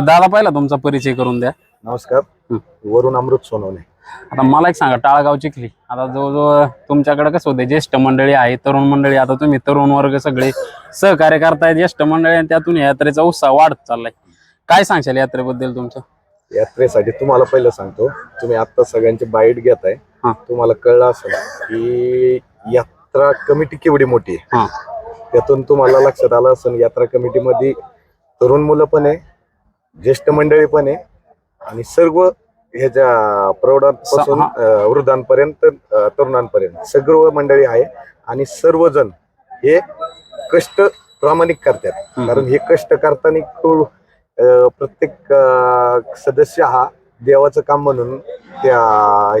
दादा पहिला तुमचा परिचय करून द्या. नमस्कार. वरुण अमृत सोनवणे. आता मला एक सांगा टाळगाव चिखली. आता जवळजवळ तुमच्याकडे कसं होते ज्येष्ठ मंडळी आहे तरुण मंडळी आता तुम्ही तरुण वर्ग सगळे सहकार्य करताय ज्येष्ठ मंडळी आणि त्यातून यात्रेचा उत्साह वाढत चाललाय. काय सांगशाल यात्रेबद्दल तुमचं? यात्रेसाठी तुम्हाला पहिलं सांगतो तुम्ही आता सगळ्यांची बाईट घेताय. तुम्हाला कळलं असेल की यात्रा कमिटी केवढी मोठी आहे. त्यातून तुम्हाला लक्षात आलं असेल यात्रा कमिटीमध्ये तरुण मुलं पण आहे ज्येष्ठ मंडळी पण आहे. आणि सर्व ह्याच्या प्रौढांपासून अं, वृद्धांपर्यंत अं, तरुणांपर्यंत सर्व मंडळी आहे. आणि सर्वजण हे कष्ट प्रामाणिक करतात. कारण हे कष्ट करताना तो अं, प्रत्येक अं, सदस्य हा देवाचं काम म्हणून त्या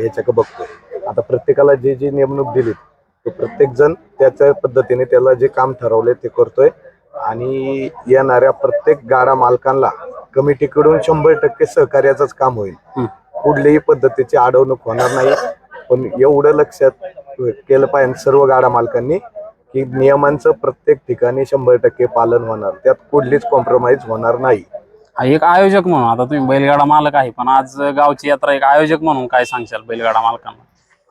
ह्याच्याकडे बघतोय आता प्रत्येकाला जे जी नेमणूक दिली तो प्रत्येक जण त्याच्या पद्धतीने त्याला जे काम ठरवले ते करतोय. आणि येणाऱ्या प्रत्येक गाडा मालकांना कमिटीकडून शंभर टक्के सहकार्याचंच काम होईल. कुठल्याही पद्धतीची अडवणूक होणार नाही. पण एवढं लक्षात केलं पाहिजे सर्व गाडा मालकांनी की नियमांचं प्रत्येक ठिकाणी शंभर टक्के पालन होणार. त्यात कुठलीच कॉम्प्रोमाइज होणार नाही. हा, एक आयोजक म्हणून आता तुम्ही बैलगाडा मालक आहे पण आज गावची यात्रा एक आयोजक म्हणून काय सांगशाल बैलगाडा मालकांना?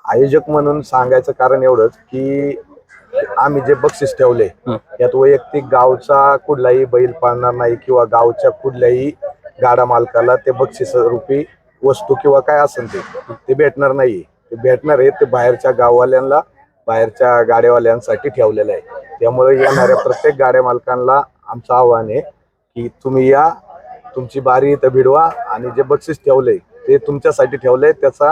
आयोजक म्हणून सांगायचं कारण एवढंच की आम्ही जे बक्षीस ठेवले. यात वैयक्तिक गावचा कुठलाही बैल पाळणार नाही किंवा गावच्या कुठल्याही गाडा मालकाला ते बक्षीस रूपी वस्तू किंवा काय असेल ते ते भेटणार नाही. ते भेटणार आहे ते बाहेरच्या गाववाल्यांना बाहेरच्या गाड्यावाल्यांसाठी ठेवलेलं आहे. त्यामुळे येणाऱ्या प्रत्येक गाड्या मालकांना आमचं आव्हान आहे की तुम्ही या तुमची बारी इथं भिडवा आणि जे बक्षीस ठेवले ते तुमच्यासाठी ठेवलंय त्याचा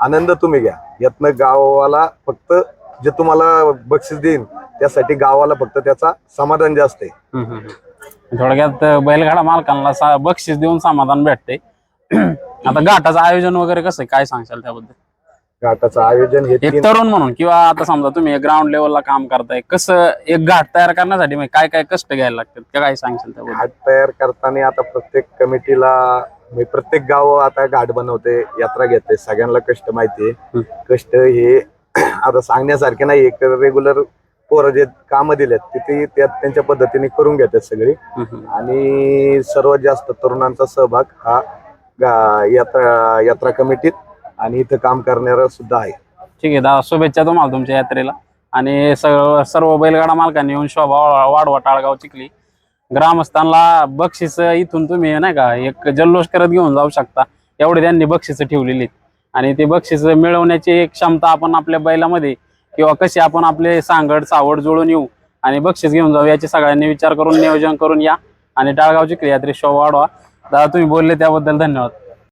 आनंद तुम्ही घ्या. यातनं गावाला फक्त जे तुम्हाला बक्षीस देईन त्यासाठी गावाला फक्त त्याचा समाधान जास्त आहे. हम्म, हम्म, हम्म. थोडक्यात अं, बैलगाडा मालकांना सा- बक्षीस देऊन समाधान भेटते आता घाटाचं आयोजन वगैरे कसं आहे? काय सांगशाल त्याबद्दल? घाटाचं आयोजन हे एक तीन तरुण म्हणून किंवा आता समजा तुम्ही ग्राउंड लेवलला काम करताय कसं एक घाट तयार करण्यासाठी म्हणजे काय काय कष्ट घ्यायला लागतात? का काय सांगशाल त्याबद्दल? घाट तयार करताना आता प्रत्येक कमिटीला म्हणजे प्रत्येक गाव आता घाट बनवते यात्रा घेते सगळ्यांना कष्ट माहिती आहे. कष्ट हे आता सांगण्यासारखे नाही एक रेग्युलर पोरं जे कामं दिलेत ते ते त्यात त्यांच्या पद्धतीने करून घेतात सगळी. आणि सर्वात जास्त तरुणांचा सहभाग हा गा- यात्रा यात्रा कमिटीत आणि इथं काम करणारा सुद्धा आहे ठीक आहे दादा शुभेच्छा तुम्हाला तुमच्या यात्रेला आणि सर्व सर्व बैलगाडा मालकांनी येऊन शोभा वा- वाढवा टाळगाव चिखली ग्रामस्थांना बक्षीस इथून तुम्ही नाही का एक जल्लोष करत घेऊन जाऊ शकता एवढे त्यांनी बक्षीस ठेवलेली आहेत. आणि ते बक्षीस मिळवण्याची एक क्षमता आपण आपल्या बैलामध्ये किंवा कशी आपण आपले सांगड सावड जुळून येऊ आणि बक्षीस घेऊन जाऊ याची सगळ्यांनी विचार करून नियोजन करून या. आणि टाळगावची क्रियात्री शो वाढवा. दादा तुम्ही बोलले त्याबद्दल धन्यवाद.